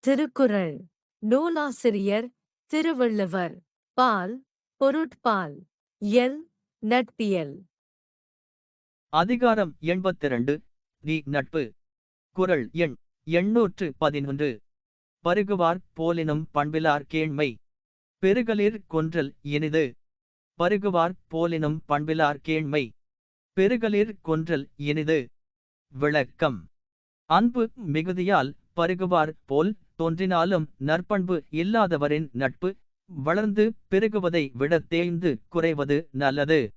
திருக்குறள். நூலாசிரியர் திருவள்ளுவர். பால் பொருட்பால். எல் நட்பியல். அதிகாரம் எண்பத்திரண்டு. நீ நட்பு. குரல் எண் எண்ணூற்று பதினொன்று. பருகுவார் போலினும் பண்பிலார் கேண்மை. பெருகலிர் கொன்றல் இனிது. பருகுவார் போலினும் பண்பிலார் கேண்மை. பெருகலிர் கொன்றல் இனிது. விளக்கம். அன்பு மிகுதியால் பருகுவார் போல் தோன்றினாலும் நற்பண்பு இல்லாதவரின் நட்பு வளர்ந்து பெருகுவதை விட தேய்ந்து குறைவது நல்லது.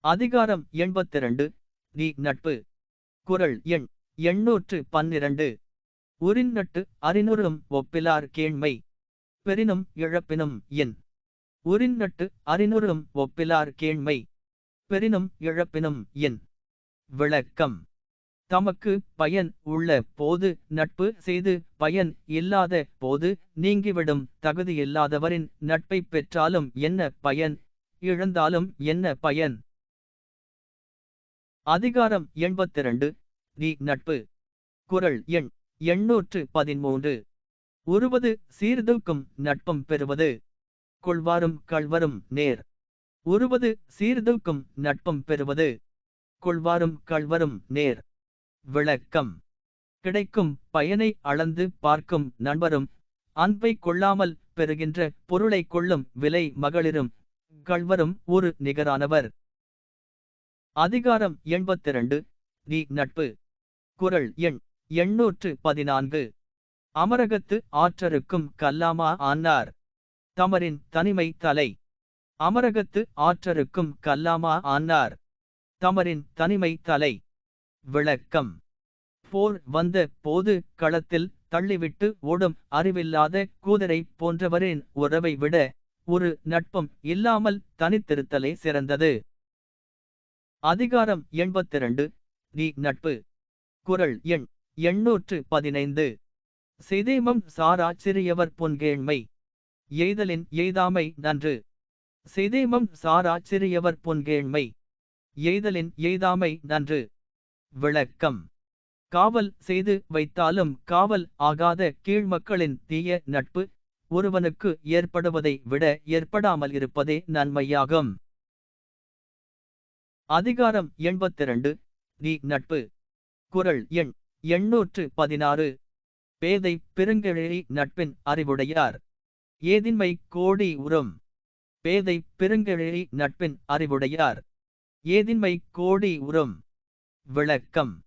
அதிகாரம் எண்பத்திரண்டு. நீ நட்பு. குறள் எண் எண்ணூற்று பன்னிரண்டு. உரின் நட்டு அறிநுறும் ஒப்பிலார் கேண்மை. பெரினும் இழப்பினும் என். உரின் நட்டு அறிநுறும் ஒப்பிலார் கேண்மை. பெரினும் இழப்பினும் என். விளக்கம். தமக்கு பயன் உள்ள போது நட்பு செய்து பயன் இல்லாத போது நீங்கிவிடும். தகுதியில்லாதவரின் நட்பை பெற்றாலும் என்ன பயன்? இழந்தாலும் என்ன பயன்? அதிகாரம் எண்பத்திரண்டு. நீ நட்பு. குறள் எண் எண்ணூற்று பதிமூன்று உருவது சீர்தூக்கும் நட்பம் பெறுவது. கொள்வாரும் கள்வரும் நேர். உருவது சீர்தூக்கும் நட்பம் பெறுவது. கொள்வாரும் கள்வரும் நேர். விளக்கம். கிடைக்கும் பயனை அளந்து பார்க்கும் நண்பரும் அன்பை கொள்ளாமல் பெறுகின்ற பொருளை கொள்ளும் விலை மகளிரும் கள்வரும் ஒரு நிகரானவர். அதிகாரம் எண்பத்திரண்டு நீ நட்பு. குரல் எண் எண்ணூற்று பதினான்கு. அமரகத்து ஆற்றருக்கும் கல்லாமா ஆனார் தமரின் தனிமை தலை. அமரகத்து ஆற்றருக்கும் கல்லாமா ஆனார் தமரின் தனிமை தலை. விளக்கம். போர் வந்த போது களத்தில் தள்ளிவிட்டு ஓடும் அறிவில்லாத கூதரை போன்றவரின் உறவை விட ஒரு நட்பம் இல்லாமல் தனித்திருத்தலே சிறந்தது. அதிகாரம் எண்பத்திரண்டு. நீ நட்பு. குறள் எண் எண்ணூற்று பதினைந்து. சிதைமம் சாரா சிறியவர் எய்தலின் எய்தாமை நன்று. சிதைமம் சாரா சிறியவர் எய்தலின் எய்தாமை நன்று. விளக்கம். காவல் செய்து வைத்தாலும் காவல் ஆகாத கீழ்மக்களின் தீய நட்பு ஒருவனுக்கு ஏற்படுவதை விட ஏற்படாமல் இருப்பதே நன்மையாகும். அதிகாரம் எண்பத்திரண்டு. நீ நட்பு. குறள் எண் எண்ணூற்று பதினாறு. பேதை பெருங்கெழி நட்பின் அறிவுடையார். ஏதின்மை கோடி உறும். பேதை பெருங்கெழி நட்பின் அறிவுடையார். ஏதின்மை கோடி உறும். விளக்கம்.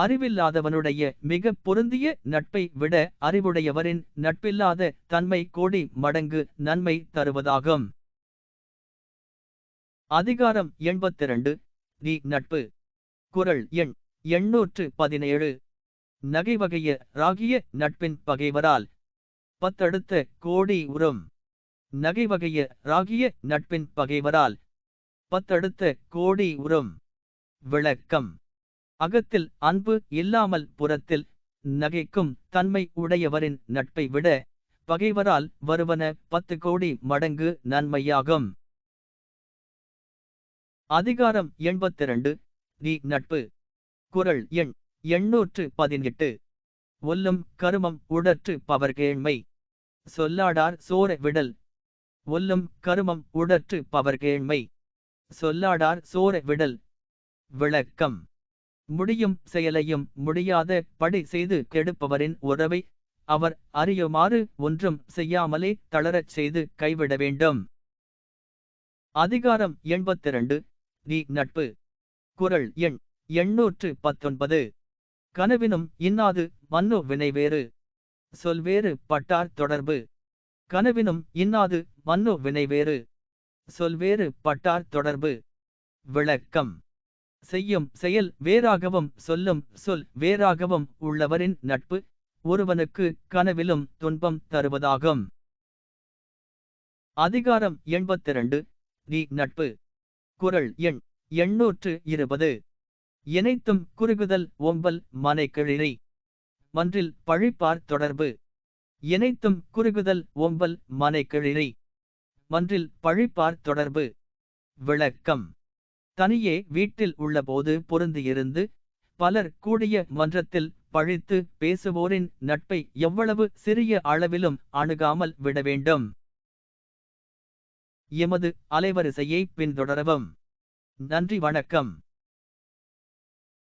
அறிவில்லாதவனுடைய மிக பொருந்திய நட்பை விட அறிவுடையவரின் நட்பில்லாத தன்மை கோடி மடங்கு நன்மை தருவதாகும். அதிகாரம் எண்பத்திரண்டு. நீ நட்பு. குரல் எண் எண்ணூற்று பதினேழு. நகைவகைய ராகிய நட்பின் பகைவரால். பத்தடுத்த கோடி உறும் நகைவகைய ராகிய நட்பின் பகைவரால். பத்தடுத்த கோடி உறும் விளக்கம். அகத்தில் அன்பு இல்லாமல் புறத்தில் நகைக்கும் தன்மை உடையவரின் நட்பை விட பகைவரால் வருவன பத்து கோடி மடங்கு நன்மையாகும். அதிகாரம் எண்பத்திரண்டு. நீ நட்பு. குறள் எண் எண்ணூற்று பதினெட்டு. ஒல்லும் கருமம் உடற்று பவர்கேழ்மை சொல்லாடார் சோர விடல். ஒல்லும் கருமம் உடற்று பவர்கேழ்மை சொல்லாடார் சோர விடல். விளக்கம். முடியும் செயலையும் முடியாத படி செய்து கெடுப்பவரின் உறவை அவர் அறியுமாறு ஒன்றும் செய்யாமலே தளரச் செய்து கைவிட வேண்டும். அதிகாரம் எண்பத்திரண்டு. நீ நட்பு. குறள் எண் எண்ணூற்று பத்தொன்பது கனவினும் இன்னாது மன்னு வினைவேறு சொல்வேறு பட்டார் தொடர்பு. கனவினும் இன்னாது மன்னு வினைவேறு சொல்வேறு பட்டார் தொடர்பு. விளக்கம். செய்யும் செயல் வேறாகவும் சொல்லும் சொல் வேறாகவும் உள்ளவரின் நட்பு ஒருவனுக்கு கனவிலும் துன்பம் தருவதாகும். அதிகாரம் எண்பத்திரண்டு. நீ நட்பு. குறள் எண் எண்ணூற்று இருபது. இணைத்தும் குறுகுதல் ஒம்பல் மனைக்கிழிரை மன்றில் பழிப்பார் தொடர்பு. இணைத்தும் குறுகுதல் ஒம்பல் மனைக்கிழிரை மன்றில் பழிப்பார் தொடர்பு. விளக்கம். தனியே வீட்டில் உள்ளபோது பொருந்தியிருந்து பலர் கூடிய மன்றத்தில் பழித்து பேசுவோரின் நட்பை எவ்வளவு சிறிய அளவிலும் அணுகாமல் விட வேண்டும். எமது அலைவரிசையை பின்தொடரவும். நன்றி வணக்கம்.